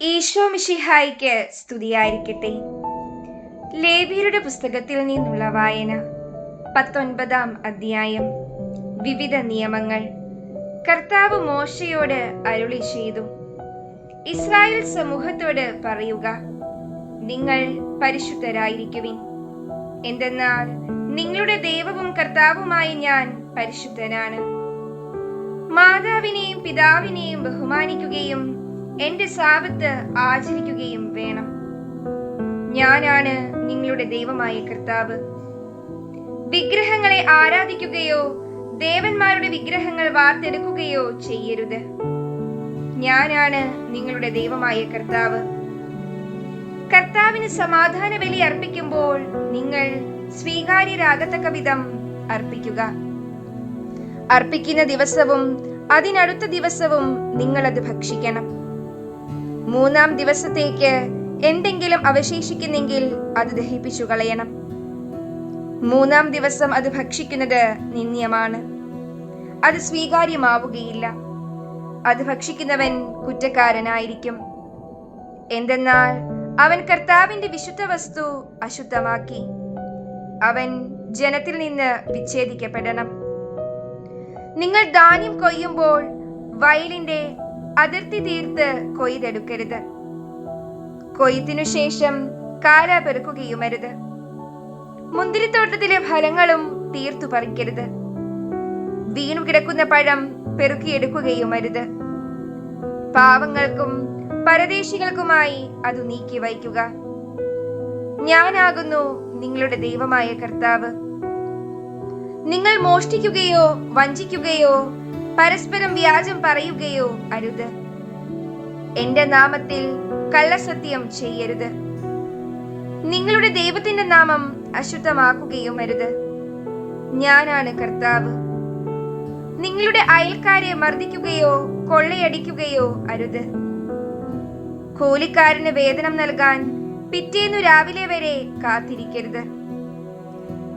ഈശോ മിഷിഹായിക്ക് സ്തുതിയായിരിക്കട്ടെ. ലേബിയരുടെ പുസ്തകത്തിൽ നിന്നുള്ള വായന പത്തൊൻപതാം അധ്യായം വിവിധ നിയമങ്ങൾ കർത്താവ് മോശയോട് അരുളി ചെയ്തു. ഇസ്രായേൽ സമൂഹത്തോട് പറയുക നിങ്ങൾ പരിശുദ്ധരായിരിക്കുവിൻ. എന്തെന്നാൽ നിങ്ങളുടെ ദൈവവും കർത്താവുമായി ഞാൻ പരിശുദ്ധനാണ്. മാതാവിനെയും പിതാവിനെയും ബഹുമാനിക്കുകയും എന്റെ സാപത്ത് ആചരിക്കുകയും വേണം. ഞാനാണ് നിങ്ങളുടെ ദൈവമായ കർത്താവ്. വിഗ്രഹങ്ങളെ ആരാധിക്കുകയോ ദേവന്മാരുടെ വിഗ്രഹങ്ങൾ വാർത്തെടുക്കുകയോ ചെയ്യരുത്. ഞാനാണ് നിങ്ങളുടെ ദൈവമായ കർത്താവ്. കർത്താവിന് സമാധാന ബലി അർപ്പിക്കുമ്പോൾ നിങ്ങൾ സ്വീകാര്യരാകത്തക്ക വിധം അർപ്പിക്കുക. അർപ്പിക്കുന്ന ദിവസവും അതിനടുത്ത ദിവസവും നിങ്ങളത് ഭക്ഷിക്കണം. മൂന്നാം ദിവസത്തേക്ക് എന്തെങ്കിലും അവശേഷിക്കുന്നെങ്കിൽ അത് ദഹിപ്പിച്ചു കളയണം. മൂന്നാം ദിവസം അത് ഭക്ഷിക്കുന്നത് നിന്ദ്യമാണ്. അത് സ്വീകാര്യമാവുകയില്ല. അത് ഭക്ഷിക്കുന്നവൻ കുറ്റക്കാരനായിരിക്കും. എന്തെന്നാൽ അവൻ കർത്താവിന്റെ വിശുദ്ധ വസ്തു അശുദ്ധമാക്കി. അവൻ ജനത്തിൽ നിന്ന് വിച്ഛേദിക്കപ്പെടണം. നിങ്ങൾ ധാന്യം കൊയ്യുമ്പോൾ വയലിന്റെ അതിർത്തി തീർത്ത് കൊയ്തെടുക്കരുത് കൊയ്ത്തിനു ശേഷം കാല പെറുക്കുകയുമരുത്. മുന്തിരിത്തോട്ടത്തിലെ ഫലങ്ങളും തീർത്തു പറിക്കരുത്. വീണു കിടക്കുന്ന പഴം പെറുക്കിയെടുക്കുകയുമരുത്. പാവങ്ങൾക്കും പരദേശികൾക്കുമായി അത് നീക്കി വയ്ക്കുക. ഞാനാകുന്നു നിങ്ങളുടെ ദൈവമായ കർത്താവ്. നിങ്ങൾ മോഷ്ടിക്കുകയോ വഞ്ചിക്കുകയോ പരസ്പരം വ്യാജം പറയുകയോ അരുത്. എന്റെ നാമത്തിൽ കള്ളസത്യം ചെയ്യരുത്. നിങ്ങളുടെ ദൈവത്തിന്റെ നാമം അശുദ്ധമാക്കുകയും അരുത്. ഞാനാണ് കർത്താവ്. നിങ്ങളുടെ അയൽക്കാരെ മർദ്ദിക്കുകയോ കൊള്ളയടിക്കുകയോ അരുത്. കൂലിക്കാരന് വേതനം നൽകാൻ പിറ്റേന്നു രാവിലെ വരെ കാത്തിരിക്കരുത്.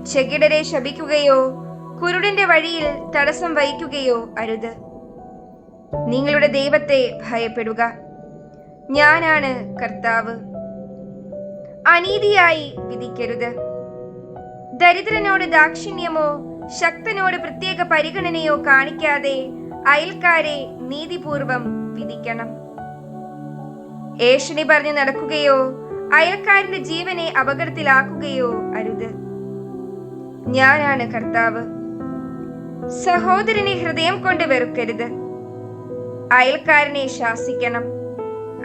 ചെകിടരെ ശപിക്കുകയോ കുരുടന്റെ വഴിയിൽ തടസ്സം വഹിക്കുകയോ അരുത്. നിങ്ങളുടെ ദൈവത്തെ ഭയപ്പെടുക. ഞാനാണ് കർത്താവ്. അനീതിയായി വിധിക്കരുത്. ദരിദ്രനോട് ദാക്ഷിണ്യമോ ശക്തനോട് പ്രത്യേക പരിഗണനയോ കാണിക്കാതെ അയൽക്കാരെ നീതിപൂർവം വിധിക്കണം. ഏഷണി പറഞ്ഞു നടക്കുകയോ അയൽക്കാരന്റെ ജീവനെ അപകടത്തിലാക്കുകയോ അരുത്. ഞാനാണ് കർത്താവ്. സഹോദരനെ ഹൃദയം കൊണ്ട് വെറുക്കരുത്. അയൽക്കാരനെ ശാസിക്കണം.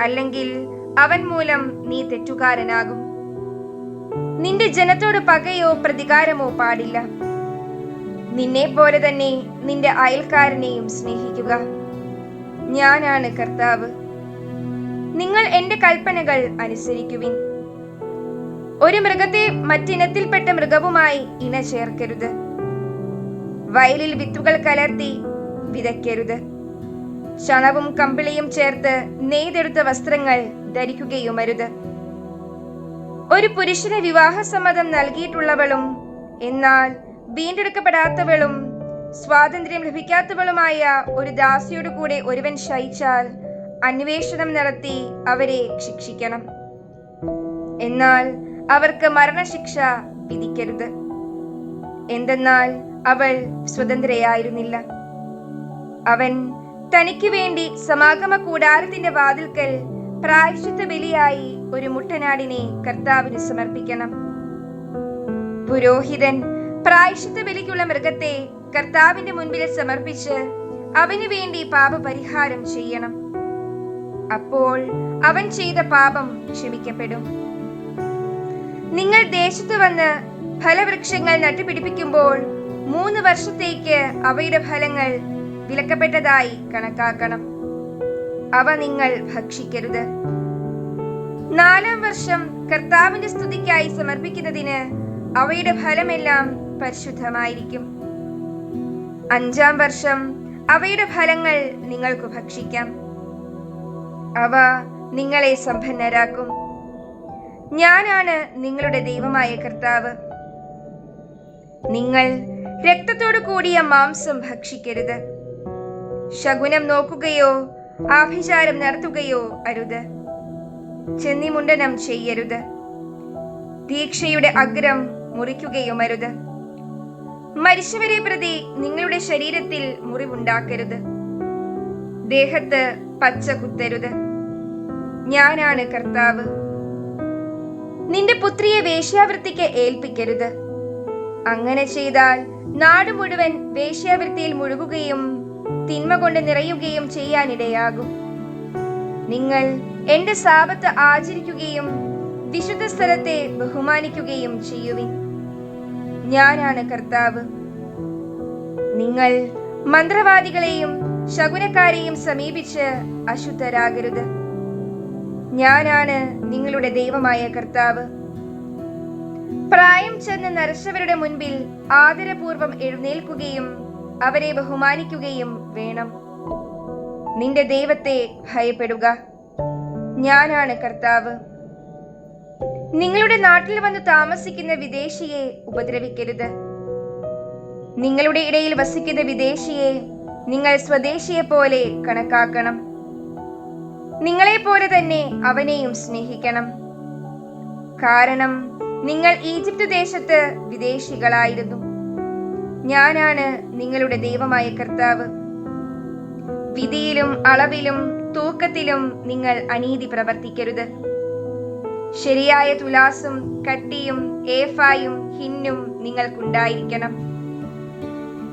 അല്ലെങ്കിൽ അവൻ മൂലം നീ തെറ്റുകാരനാകും. നിന്റെ ജനത്തോട് പകയോ പ്രതികാരമോ പാടില്ല. നിന്നെ പോലെ തന്നെ നിന്റെ അയൽക്കാരനെയും സ്നേഹിക്കുക. ഞാനാണ് കർത്താവ്. നിങ്ങൾ എന്റെ കൽപ്പനകൾ അനുസരിക്കുവിൻ. ഒരു മൃഗത്തെ മറ്റിനത്തിൽപ്പെട്ട മൃഗവുമായി ഇണ ചേർക്കരുത് വയലിൽ വിത്തുകൾ കലർത്തി വിതയ്ക്കരുത്. ചണവും കമ്പിളിയും ചേർത്ത് നെയ്തെടുത്ത വസ്ത്രങ്ങൾ ധരിക്കുകയുമരുത്. ഒരു പുരുഷന് വിവാഹസമ്മതം നൽകിയിട്ടുള്ളവളും എന്നാൽ വീണ്ടെടുക്കപ്പെടാത്തവളും സ്വാതന്ത്ര്യം ലഭിക്കാത്തവളുമായ ഒരു ദാസിയോട് കൂടെ ഒരുവൻ ശയിച്ചാൽ അന്വേഷണം നടത്തി അവരെ ശിക്ഷിക്കണം. എന്നാൽ അവർക്ക് മരണശിക്ഷ വിധിക്കരുത്. എന്തെന്നാൽ അവൾ സ്വതന്ത്രയായിരുന്നില്ല. അവൻ തനിക്ക് വേണ്ടി സമാഗമ കൂടാരത്തിന്റെ വാതിൽക്കൽ പ്രായശ്ചിത്ത ബലിയായി ഒരു മുട്ടനാടിനെ കർത്താവിന് സമർപ്പിക്കണം. പുരോഹിതൻ പ്രായശ്ചിത്ത ബലിക്കുള്ള മൃഗത്തെ കർത്താവിന്റെ മുൻപിൽ സമർപ്പിച്ച് അവന് വേണ്ടി പാപപരിഹാരം ചെയ്യണം. അപ്പോൾ അവൻ ചെയ്ത പാപം ക്ഷമിക്കപ്പെടും. നിങ്ങൾ ദേശത്ത് വന്ന് ഫലവൃക്ഷങ്ങൾ നട്ടുപിടിപ്പിക്കുമ്പോൾ മൂന്ന് വർഷത്തേക്ക് അവയുടെ ഫലങ്ങൾ വിലക്കപ്പെട്ടതായി കണക്കാക്കണം. അവ നിങ്ങൾ ഭക്ഷിക്കരുത്. നാലാം വർഷം കർത്താവിന്റെ സ്തുതിക്കായി സമർപ്പിക്കുന്നതിന് അവയുടെ ഫലമെല്ലാം പരിശുദ്ധമായിരിക്കും. അഞ്ചാം വർഷം അവയുടെ ഫലങ്ങൾ നിങ്ങൾക്ക് ഭക്ഷിക്കാം. അവ നിങ്ങളെ സമ്പന്നരാക്കും. ഞാനാണ് നിങ്ങളുടെ ദൈവമായ കർത്താവ്. നിങ്ങൾ രക്തത്തോടു കൂടിയ മാംസം ഭക്ഷിക്കരുത്. ശകുനം നോക്കുകയോ ആഭിചാരം നടത്തുകയോ അരുത്. ചെന്നിമുണ്ടനം ചെയ്യരുത്. ദീക്ഷയുടെ അഗ്രം മുറിക്കുകയും അരുത്. മരിച്ചവരെ പ്രതി നിങ്ങളുടെ ശരീരത്തിൽ മുറിവുണ്ടാക്കരുത്. ദേഹത്ത് പച്ച കുത്തരുത്. ഞാനാണ് കർത്താവ്. നിന്റെ പുത്രിയെ വേശ്യാവൃത്തിക്ക് ഏൽപ്പിക്കരുത്. അങ്ങനെ ചെയ്താൽ നാട് മുഴുവൻ വേശ്യാവൃത്തിയിൽ മുഴുകുകയും തിന്മ കൊണ്ട് നിറയുകയും ചെയ്യാനിടയാകും. നിങ്ങൾ എന്റെ സാപത്ത് ആചരിക്കുകയും വിശുദ്ധ സ്ഥലത്തെ ബഹുമാനിക്കുകയും ചെയ്യുവിൻ. ഞാനാണ് കർത്താവ്. നിങ്ങൾ മന്ത്രവാദികളെയും ശകുനക്കാരെയും സമീപിച്ച് അശുദ്ധരാകരുത്. ഞാനാണ് നിങ്ങളുടെ ദൈവമായ കർത്താവ്. പ്രായം ചെന്ന് നരശവരുടെ മുൻപിൽ ആദരപൂർവം എഴുന്നേൽക്കുകയും അവരെ ബഹുമാനിക്കുകയും വേണം. നിന്റെ ദൈവത്തെ ഭയപ്പെടുക. ഞാനാണ് കർത്താവ്. നിങ്ങളുടെ നാട്ടിൽ വന്ന് താമസിക്കുന്ന വിദേശിയെ ഉപദ്രവിക്കരുത്. നിങ്ങളുടെ ഇടയിൽ വസിക്കുന്ന വിദേശിയെ നിങ്ങൾ സ്വദേശിയെ പോലെ കണക്കാക്കണം. നിങ്ങളെ പോലെ തന്നെ അവനെയും സ്നേഹിക്കണം. കാരണം നിങ്ങൾ ഈജിപ്ത് ദേശത്ത് വിദേശികളായിരുന്നു. ഞാനാണ് നിങ്ങളുടെ ദൈവമായ കർത്താവ്. വിധിയിലും അളവിലും തൂക്കത്തിലും നിങ്ങൾ അനീതി പ്രവർത്തിക്കരുത്. ശരിയായ തുലാസും കട്ടിയും ഏഫായും ഹിന്നും നിങ്ങൾക്കുണ്ടായിരിക്കണം.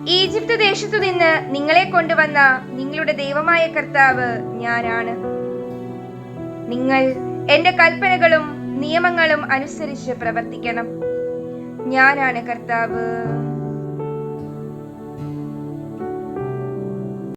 ഈജിപ്ത് ദേശത്തു നിന്ന് നിങ്ങളെ കൊണ്ടുവന്ന നിങ്ങളുടെ ദൈവമായ കർത്താവ് ഞാനാണ്. നിങ്ങൾ എന്റെ കൽപ്പനകളും നിയമങ്ങളും അനുസരിച്ച് പ്രവർത്തിക്കണം. ഞാനാണ് കർത്താവ്.